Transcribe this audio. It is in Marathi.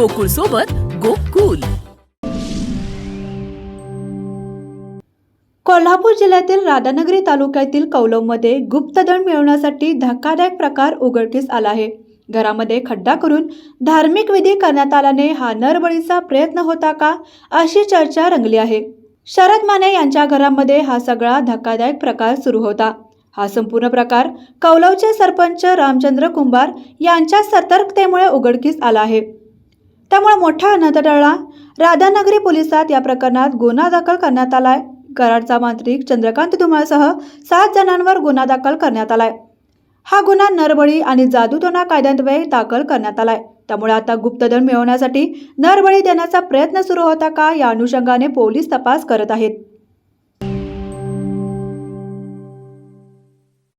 गोकुळ सोबत गोकुल. कोल्हापूर जिल्ह्यातील राधानगरी तालुक्यातील कौलवमध्ये गुप्तधन मिळवण्यासाठी धक्कादायक प्रकार उघडकीस आला आहे. घरामध्ये खड्डा करून धार्मिक विधी करण्यात आल्याने हा नरबळीचा प्रयत्न होता का अशी चर्चा रंगली आहे. शरद माने यांच्या घरामध्ये हा सगळा धक्कादायक प्रकार सुरू होता. हा संपूर्ण प्रकार कौलवचे सरपंच रामचंद्र कुंभार यांच्या सतर्कतेमुळे उघडकीस आला आहे. त्यामुळे मोठा अनंत टळला. राधानगरी पोलिसात या प्रकरणात गुन्हा दाखल करण्यात आलाय. कराडचा मांत्रिक चंद्रकांत धुमाळसह सात जणांवर गुन्हा दाखल करण्यात आलाय. हा गुन्हा नरबळी आणि जादूटोना कायद्यान्वये दाखल करण्यात आलाय. त्यामुळे आता गुप्तधन मिळवण्यासाठी नरबळी देण्याचा प्रयत्न सुरू होता का या अनुषंगाने पोलीस तपास करत आहेत.